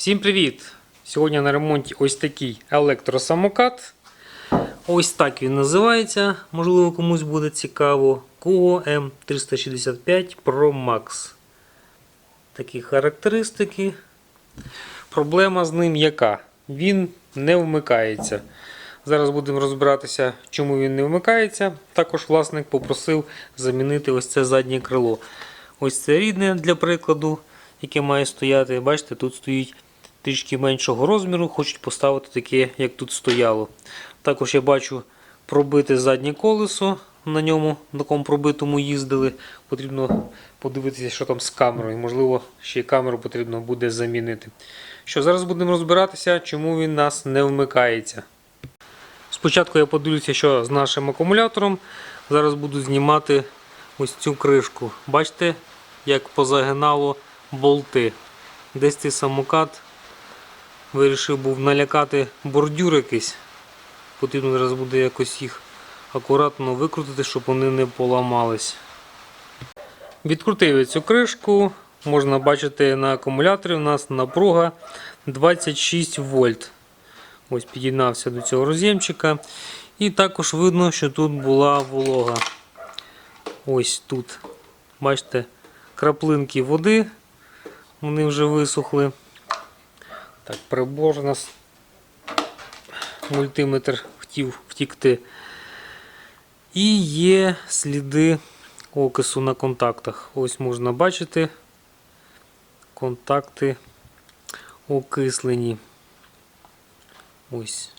Всім привіт! Сьогодні на ремонті ось такий електросамокат. Ось так він називається. Можливо, комусь буде цікаво. Kugo M365 Pro Max. Такі характеристики. Проблема з ним яка? Він не вмикається. Зараз будемо розбиратися, чому він не вмикається. Також власник попросив замінити ось це заднє крило. Ось це рідне для прикладу, яке має стояти. Бачите, тут стоїть трішки меншого розміру, хочуть поставити таке, як тут стояло. Також я бачу пробите заднє колесо. На ньому, на такому пробитому їздили. Потрібно подивитися, що там з камерою. Можливо, ще й камеру потрібно буде замінити. Що, зараз будемо розбиратися, чому він нас не вмикається. Спочатку я подивлюся, що з нашим акумулятором. Зараз буду знімати ось цю кришку. Бачите, як позагинало болти. Десь цей самокат вирішив був налякати бордюр якийсь. Потрібно зараз буде якось їх акуратно викрутити, щоб вони не поламались. Відкрутив цю кришку. Можна бачити на акумуляторі у нас напруга 26 вольт. Ось під'єднався до цього роз'ємчика. І також видно, що тут була волога. Ось тут. Бачите, краплинки води. Вони вже висохли. Так, прибор у нас мультиметр хотів втікти. І є сліди окису на контактах. Ось можна бачити контакти окислені. Ось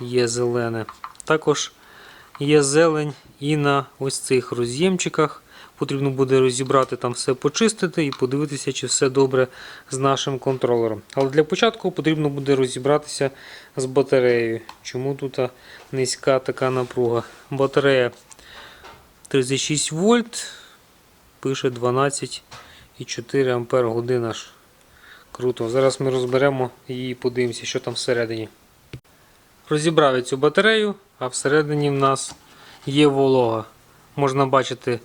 є зелене. Також є зелень і на ось цих роз'ємчиках. Потрібно буде розібрати там все почистити і подивитися, чи все добре з нашим контролером. Але для початку потрібно буде розібратися з батареєю. Чому тут низька така напруга? Батарея 36 вольт, пише 12,4 ампер годин аж. Круто. Зараз ми розберемо і подивимося, що там всередині. Розібрав я цю батарею, а всередині в нас є волога. Можна бачити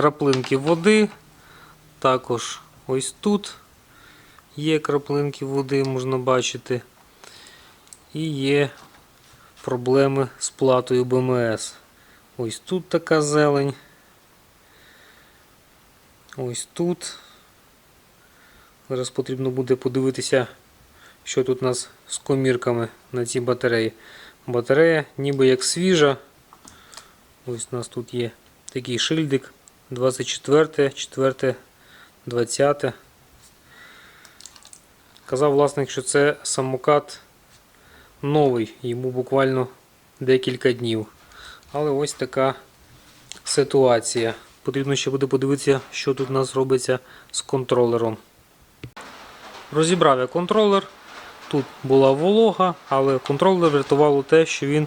краплинки води. Також ось тут є краплинки води, можна бачити. І є проблеми з платою БМС. Ось тут така зелень. Ось тут. Зараз потрібно буде подивитися, що тут у нас з комірками на цій батареї. Батарея ніби як свіжа. Ось у нас тут є такий шильдик 24, 4, 20. Казав власник, що це самокат новий, йому буквально декілька днів. Але ось така ситуація. Потрібно ще буде подивитися, що тут у нас робиться з контролером. Розібрав я контролер. Тут була волога, але контролер врятувало те, що він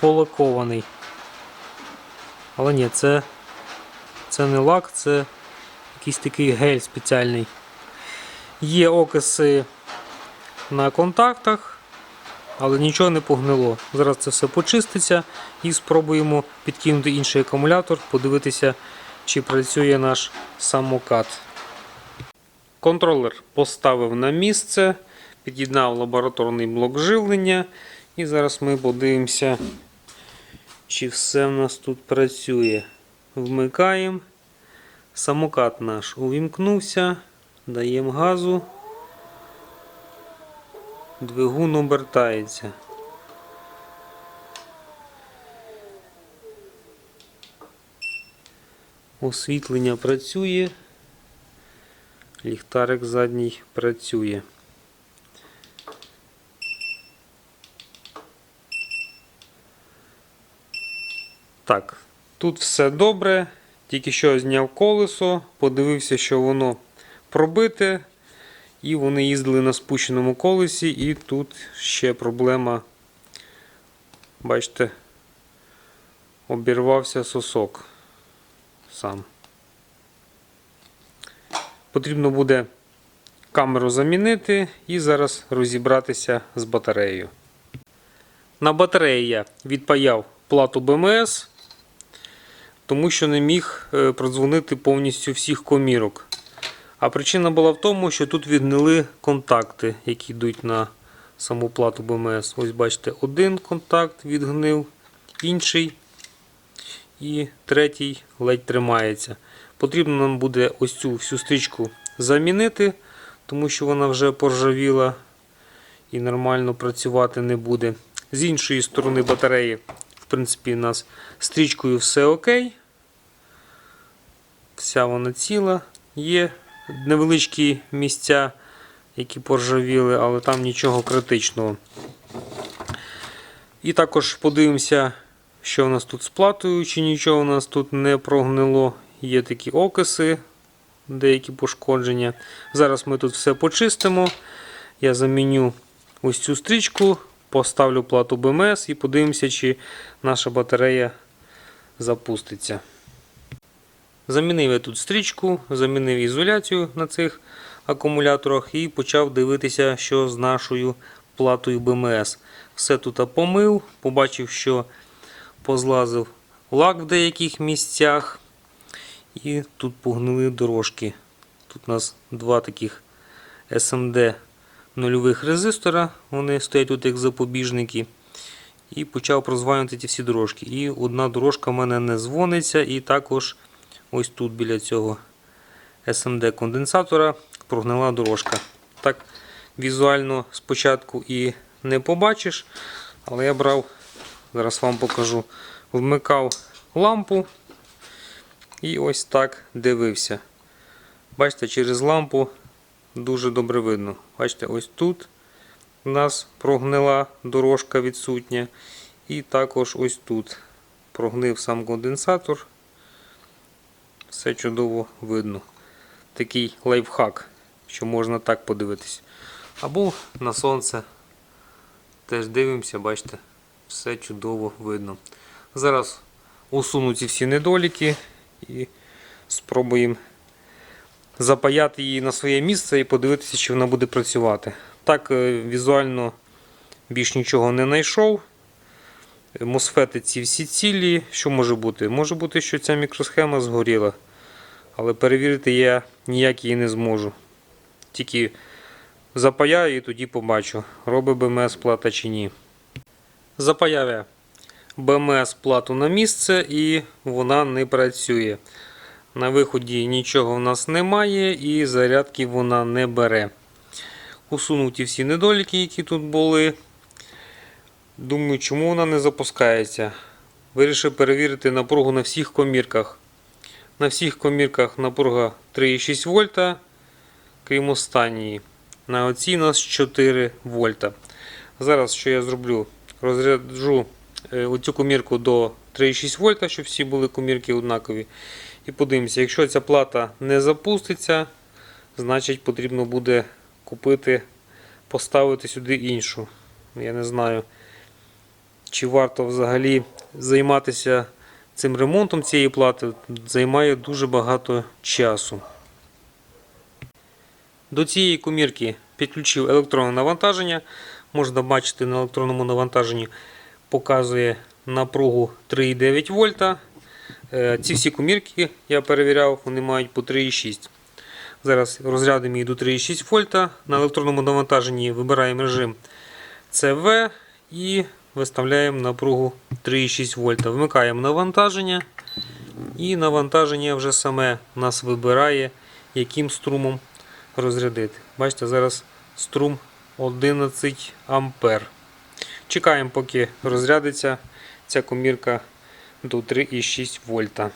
полакований. Але ні, це, це не лак, це якийсь такий гель спеціальний. Є окиси на контактах, але нічого не погнило. Зараз це все почиститься і спробуємо підкинути інший акумулятор, подивитися, чи працює наш самокат. Контролер поставив на місце, під'єднав лабораторний блок живлення. І зараз ми подивимося, чи все в нас тут працює. Вмикаємо. Самокат наш увімкнувся, даємо газу. Двигун обертається. Освітлення працює. Ліхтарик задній працює. Так, тут все добре. Тільки що зняв колесо, подивився, що воно пробите. І вони їздили на спущеному колесі, і тут ще проблема, бачите, обірвався сосок сам. Потрібно буде камеру замінити і зараз розібратися з батареєю. На батареї я відпаяв плату БМС, тому що не міг е, продзвонити повністю всіх комірок. А причина була в тому, що тут відгнили контакти, які йдуть на саму плату БМС. Ось бачите, один контакт відгнив, інший і третій ледь тримається. Потрібно нам буде ось цю всю стрічку замінити, тому що вона вже поржавіла і нормально працювати не буде. З іншої сторони батареї, принципі, у нас стрічкою все окей. Вся вона ціла. Є невеличкі місця, які поржавіли, але там нічого критичного. І також подивимося, що у нас тут з платою, чи нічого у нас тут не прогнило. Є такі окиси, деякі пошкодження. Зараз ми тут все почистимо. Я заміню ось цю стрічку, поставлю плату БМС і подивимося, чи наша батарея запуститься. Замінив я тут стрічку, замінив ізоляцію на цих акумуляторах і почав дивитися, що з нашою платою БМС. Все тут помив, побачив, що позлазив лак в деяких місцях. І тут погнили дорожки. Тут у нас два таких SMD нульових резистора. Вони стоять тут як запобіжники. І почав прозванювати ті всі дорожки. І одна дорожка в мене не дзвониться, і також ось тут біля цього SMD конденсатора прогнила дорожка. Так візуально спочатку і не побачиш, але я брав, зараз вам покажу, вмикав лампу і ось так дивився. Бачите, через лампу дуже добре видно. Бачите, ось тут у нас прогнила дорожка відсутня. І також ось тут прогнив сам конденсатор. Все чудово видно. Такий лайфхак, що можна так подивитись. Або на сонце теж дивимося, бачите, все чудово видно. Зараз усуну ці всі недоліки і спробуємо запаяти її на своє місце і подивитися, чи вона буде працювати. Так, е, візуально більш нічого не знайшов. Мосфети ці всі цілі. Що може бути? Може бути, що ця мікросхема згоріла. Але перевірити я ніяк її не зможу. Тільки запаяю і тоді побачу, робить БМС плата чи ні. Запаяв я БМС плату на місце і вона не працює. На виході нічого в нас немає і зарядки вона не бере. Усунув ті всі недоліки, які тут були. Думаю, чому вона не запускається. Вирішив перевірити напругу на всіх комірках. На всіх комірках напруга 3,6 вольта, крім останньої. На оцій у нас 4 вольта. Зараз що я зроблю? Розряджу е, оцю комірку до 3,6 вольта, щоб всі були комірки однакові. І подивимося, якщо ця плата не запуститься, значить потрібно буде купити, поставити сюди іншу. Я не знаю, чи варто взагалі займатися цим ремонтом цієї плати. Займає дуже багато часу. До цієї комірки підключив електронне навантаження. Можна бачити на електронному навантаженні показує напругу 3,9 вольта. Е, Ці всі комірки я перевіряв, вони мають по 3,6. Зараз розрядимо її до 3,6 вольта. На електронному навантаженні вибираємо режим CV і виставляємо напругу 3,6 вольта. Вмикаємо навантаження. І навантаження вже саме нас вибирає, яким струмом розрядити. Бачите, зараз струм 11 ампер. Чекаємо, поки розрядиться ця комірка до 3,6 вольта.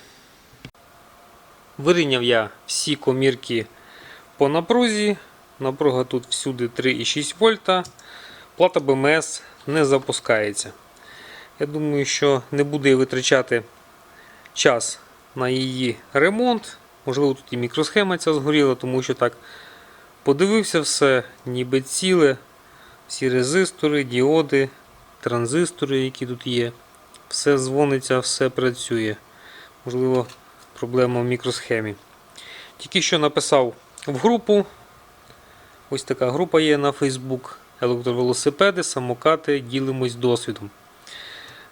Вирівняв я всі комірки по напрузі. Напруга тут всюди 3,6 вольта. Плата БМС не запускається. Я думаю, що не буде витрачати час на її ремонт. Можливо, тут і мікросхема ця згоріла, тому що так подивився все, ніби ціле. Всі резистори, діоди, транзистори, які тут є. Все дзвониться, все працює. Можливо, проблема в мікросхемі. Тільки що написав в групу. Ось така група є на Facebook. Електровелосипеди, самокати, ділимось досвідом.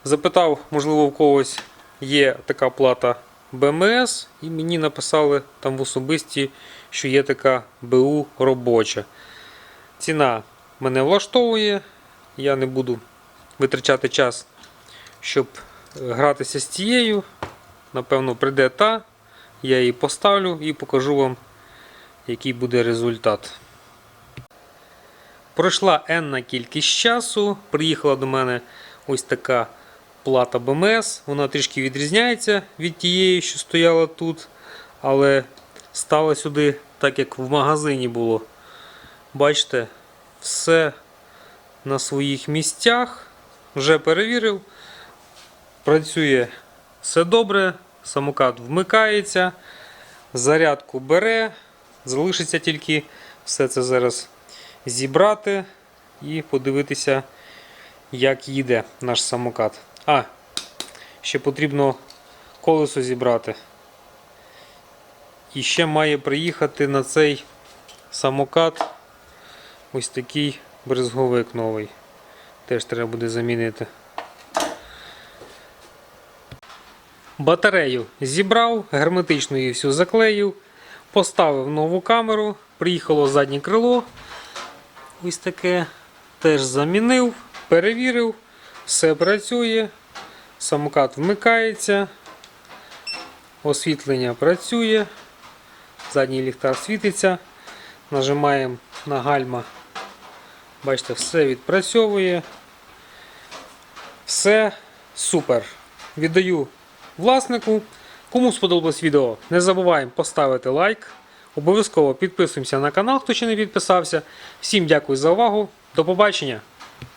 Запитав, можливо, в когось є така плата БМС, і мені написали там в особисті, що є така БУ робоча. Ціна мене влаштовує. Я не буду витрачати час, щоб е, гратися з цією. Напевно, прийде та, я її поставлю і покажу вам, який буде результат. Пройшла енна кількість часу. Приїхала до мене ось така плата БМС. Вона трішки відрізняється від тієї, що стояла тут, але стала сюди так, як в магазині було. Бачите, все на своїх місцях. Вже перевірив. Працює все добре, самокат вмикається, зарядку бере. Залишиться тільки все це зараз зібрати і подивитися, як їде наш самокат. А, ще потрібно колесо зібрати. І ще має приїхати на цей самокат ось такий брезговик новий. Теж треба буде замінити. Батарею зібрав, герметично її всю заклеїв, поставив нову камеру, приїхало заднє крило. Ось таке. Теж замінив, перевірив, все працює, самокат вмикається, освітлення працює, задній ліхтар світиться, нажимаємо на гальма. Бачите, все відпрацьовує. Все супер. Віддаю власнику. Кому сподобалось відео, не забуваємо поставити лайк. Обов'язково підписуємося на канал, хто ще не підписався. Всім дякую за увагу. До побачення!